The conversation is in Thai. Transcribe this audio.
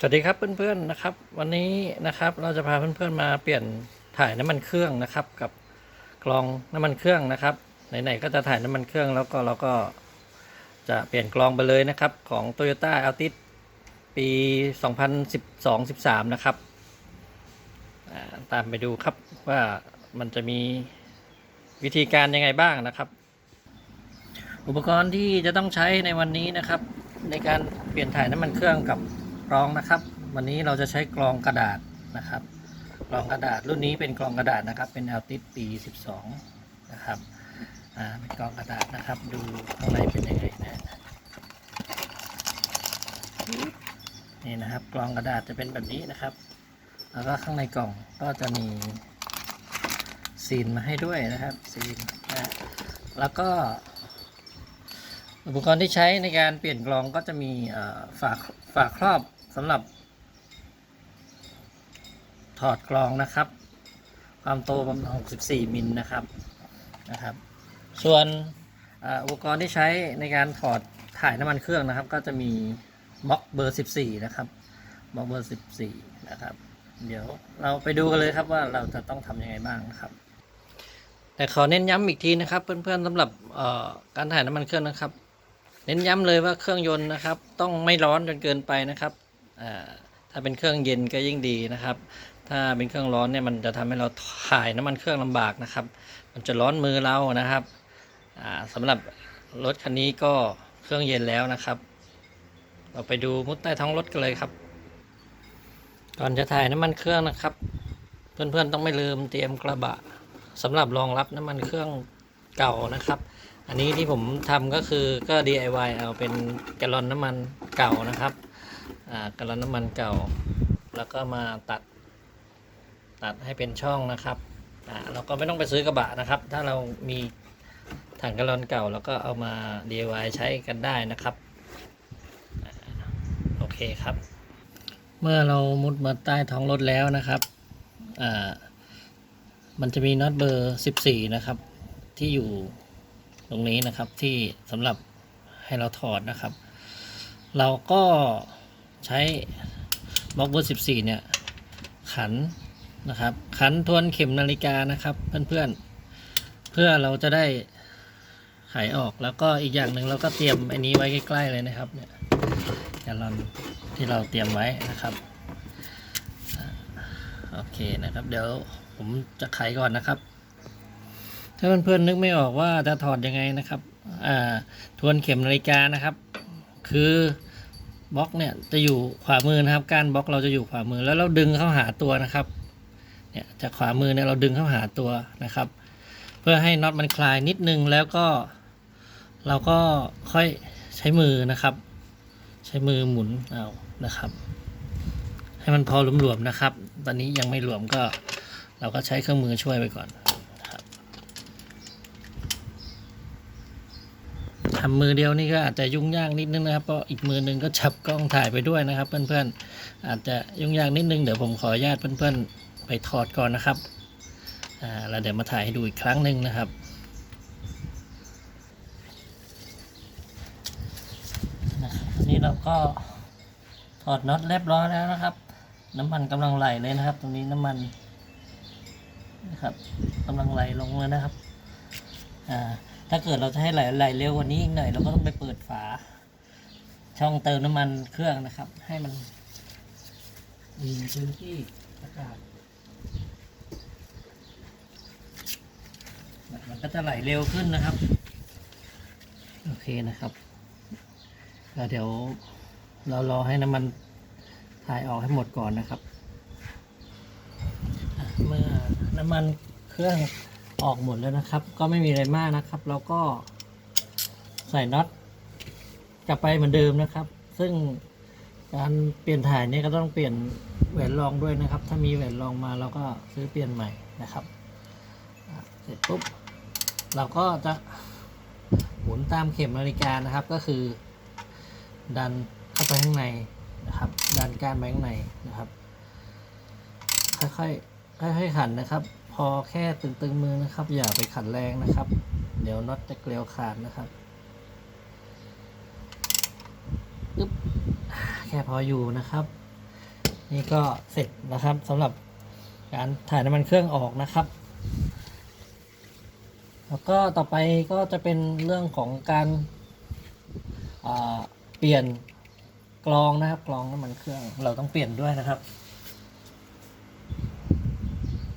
สวัสดีครับเพื่อนๆนะครับ วันนี้นะครับเราจะพาเพื่อนๆมาเปลี่ยนถ่ายน้ำมันเครื่องนะครับ กับกรองน้ำมันเครื่องนะครับไหนๆก็จะถ่ายน้ำมันเครื่องแล้วก็เราก็จะเปลี่ยนกรองไปเลยนะครับ ของ Toyota Altis ปี 2012-13 นะครับตามไปดูครับว่ามันจะมีวิธีการยังไงบ้างนะครับ อุปกรณ์ที่จะต้องใช้ในวันนี้นะครับ ในการเปลี่ยนถ่ายน้ำมันเครื่องกับ กรองนะครับ วันนี้เราจะใช้กรองกระดาษนะครับ กรองกระดาษรุ่นนี้เป็นกรองกระดาษนะครับ เป็น a l t i s ปี 12 นะครับอ่าเป็นกรองกระดาษนะครับ ดูข้างในเป็นยังไงนะนี่นะครับกรองกระดาษจะเป็นแบบนี้นะครับ แล้วก็ข้างในกล่องก็จะมีซีนมาให้ด้วยนะครับซีนนะแล้วก็อุปกรณ์ที่ใช้ในการเปลี่ยนกรองก็จะมีฝาฝาครอบ สำหรับ ถอดกรองนะครับ ความโตประมาณ64 มิลนะครับนะครับ ส่วนอุปกรณ์ที่ใช้ในการถอดถ่ายน้ำมันเครื่องนะครับ ก็จะมีบล็อกเบอร์ 14 นะครับบล็อกเบอร์ 14 นะครับ เดี๋ยวเราไปดูกันเลยครับว่าเราจะต้องทำยังไงบ้างนะครับ แต่ขอเน้นย้ำอีกทีนะครับ เพื่อนๆสำหรับการถ่ายน้ำมันเครื่องนะครับ เน้นย้ำเลยว่าเครื่องยนต์นะครับ ต้องไม่ร้อนจนเกินไปนะครับ ถ้าเป็นเครื่องเย็นก็ยิ่งดีนะครับ ถ้าเป็นเครื่องร้อนเนี่ยมันจะทำให้เราถ่ายน้ำมันเครื่องลำบากนะครับ มันจะร้อนมือเรานะครับอ่าสำหรับรถคันนี้ก็เครื่องเย็นแล้วนะครับ เราไปดูมุดใต้ท้องรถกันเลยครับ ก่อนจะถ่ายน้ำมันเครื่องนะครับ เพื่อนๆต้องไม่ลืมเตรียมกระบะสำหรับรองรับน้ำมันเครื่องเก่านะครับ อันนี้ที่ผมทำก็คือก็ DIY เอาเป็นแกลลอนน้ำมันเก่านะครับ กลลอนน้ำมันเก่า แล้วก็มาตัด ตัดให้เป็นช่องนะครับเราก็ไม่ต้องไปซื้อกระบะนะครับ ถ้าเรามีถังแกลลอนเก่าเราก็เอามา DIY ใช้กันได้นะครับอโอเคครับ เมื่อเรามุดมาใต้ท้องรถแล้วนะครับมันจะมีน็อตเบอร์ 14 นะครับ ที่อยู่ตรงนี้นะครับที่สำหรับให้เราถอดนะครับ เราก็ ใช้บล็อกเบอร์14เนี่ย ขันนะครับ ขันทวนเข็มนาฬิกานะครับ เพื่อนๆ เพื่อเราจะได้ไขออกแล้วก็อีกอย่างหนึ่งเราก็เตรียมอันนี้ไว้ใกล้ๆเลยนะครับเนี่ยแกลลอนที่เราเตรียมไว้นะครับโอเคนะครับ เดี๋ยวผมจะไขก่อนนะครับ ถ้าเพื่อนๆนึกไม่ออกว่าจะถอดยังไงนะครับอ่าทวนเข็มนาฬิกานะครับ คือ บล็อกเนี่ยจะอยู่ขวามือนะครับการบล็อกเราจะอยู่ขวามือแล้วเราดึงเข้าหาตัวนะครับเนี่ยจากขวามือเนี่ยเราดึงเข้าหาตัวนะครับ เพื่อให้น็อตมันคลายนิดนึงแล้วก็เราก็ค่อยใช้มือนะครับ ใช้มือหมุนเอานะครับ ให้มันพอหลวมๆนะครับ ตอนนี้ยังไม่หลวมก็เราก็ใช้เครื่องมือช่วยไปก่อน ทำมือเดียวนี่ก็อาจจะยุ่งยากนิดนึงนะครับเพราะอีกมือนึงก็จับกล้องถ่ายไปด้วยนะครับ เพื่อนๆอาจจะยุ่งยากนิดนึงเดี๋ยวผมขออนุญาตเพื่อนๆไปถอดก่อนนะครับอ่าแล้วเดี๋ยวมาถ่ายให้ดูอีกครั้งหนึ่งนะครับนี้เราก็ถอดน็อตเรียบร้อยแล้วนะครับ น้ำมันกำลังไหลเลยนะครับ ตรงนี้น้ำมันนะครับกำลังไหลลงเลยนะครับอ่า ถ้าเกิดเราจะให้ไหลไหลเร็วกว่านี้อีกหน่อยเราก็ต้องไปเปิดฝา ช่องเติมน้ำมันเครื่องนะครับ ให้มันมีพื้นที่อากาศมันก็จะไหลเร็วขึ้นนะครับ โอเคนะครับแล้วเดี๋ยวเรารอให้น้ำมันถ่ายออกให้หมดก่อนนะครับ เมื่อน้ำมันเครื่อง ออกหมดแล้วนะครับ ก็ไม่มีอะไรมากนะครับ แล้วก็ใส่น็อตกลับไปเหมือนเดิมนะครับ ซึ่งการเปลี่ยนถ่ายเนี่ยก็ต้องเปลี่ยนแหวนรองด้วยนะครับ ถ้ามีแหวนรองมาเราก็ซื้อเปลี่ยนใหม่นะครับเสร็จปุ๊บเราก็จะหมุนตามเข็มนาฬิกานะครับ ก็คือ ดันเข้าไปข้างในนะครับ ดันกานไปข้างในนะครับ ค่อยๆค่อยๆขันนะครับ พอแค่ตึงๆมือนะครับ อย่าไปขันแรงนะครับ เดี๋ยวน็อตจะเกลียวขาดนะครับอึ๊บแค่พออยู่นะครับ นี่ก็เสร็จนะครับสำหรับการถ่ายน้ำมันเครื่องออกนะครับ แล้วก็ต่อไปก็จะเป็นเรื่องของการอ่าเปลี่ยนกรองนะครับกรองน้ำมันเครื่องเราต้องเปลี่ยนด้วยนะครับ